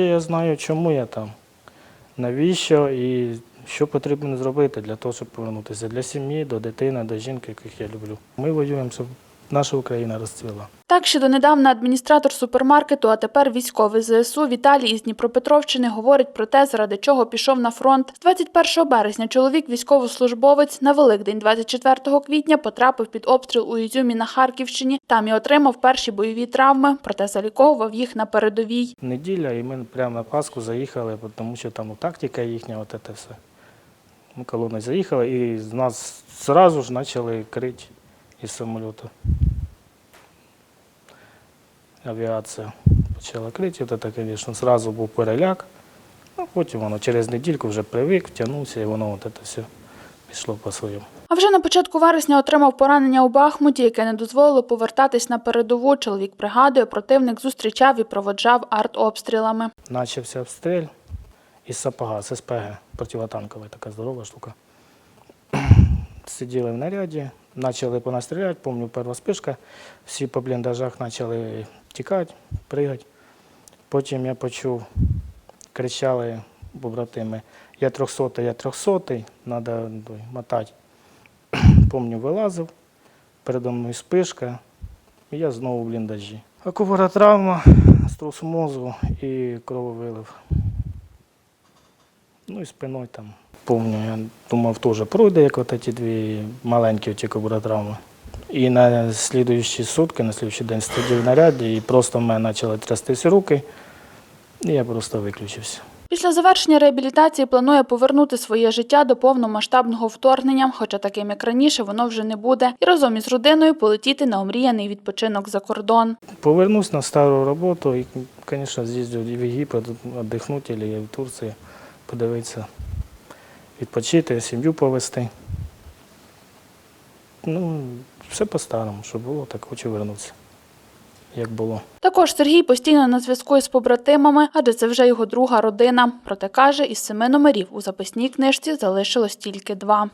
Я знаю, чому я там, навіщо і що потрібно зробити для того, щоб повернутися для сім'ї, до дитини, до жінки, яких я люблю. Ми воюємо, наша Україна розцвіла. Так ще донедавна адміністратор супермаркету, а тепер військовий ЗСУ Віталій із Дніпропетровщини говорить про те, заради чого пішов на фронт. З 21 березня чоловік військовослужбовець на Великдень 24 квітня потрапив під обстріл у Ізюмі на Харківщині. Там і отримав перші бойові травми, проте заліковував їх на передовій. Неділя, і ми прямо на Пасху заїхали, тому що там тактика їхня, от це все. Ми колоною заїхали і з нас одразу ж почали крити із самоліту. Авіація почала от це, звісно, одразу був переляк. Ну, потім воно через недільку вже привик, втягнувся, і воно от це все пішло по своєму. А вже на початку вересня отримав поранення у Бахмуті, яке не дозволило повертатись на передову. Чоловік пригадує, противник зустрічав і проводжав артобстрілами. Начався обстріл із сапога, з СПГ, противотанкова така здорова штука. Сиділи в наряді, почали по нас стріляти, пам'ятаю, перша спишка, всі по бліндажах почали тікати, пригати. Потім я почув, кричали побратими, я трьохсотий, я трьохсотий, треба мотати. Пам'ятаю, вилазив, передо мною спишка, і я знову в бліндажі. Акувара травма, струс мозку і крововилив. Ну і спиною там. Помню, я думав, теж пройде, як от ці дві маленькі оті травми. І на слідуючі сутки, на слідуючий день сидів в наряді, і просто в мене почали трястись руки, і я просто виключився. Після завершення реабілітації планує повернути своє життя до повномасштабного вторгнення, хоча таким як раніше воно вже не буде, і разом із родиною полетіти на омріяний відпочинок за кордон. Повернусь на стару роботу і, звісно, з'їздю в Єгипет, віддихнути, або в Турції, подивитися, відпочити, сім'ю повезти. Ну, все по-старому, щоб було, так хочу вернутися, як було. Також Сергій постійно на зв'язку із побратимами, адже це вже його друга родина. Проте каже, із семи номерів у записній книжці залишилось тільки два.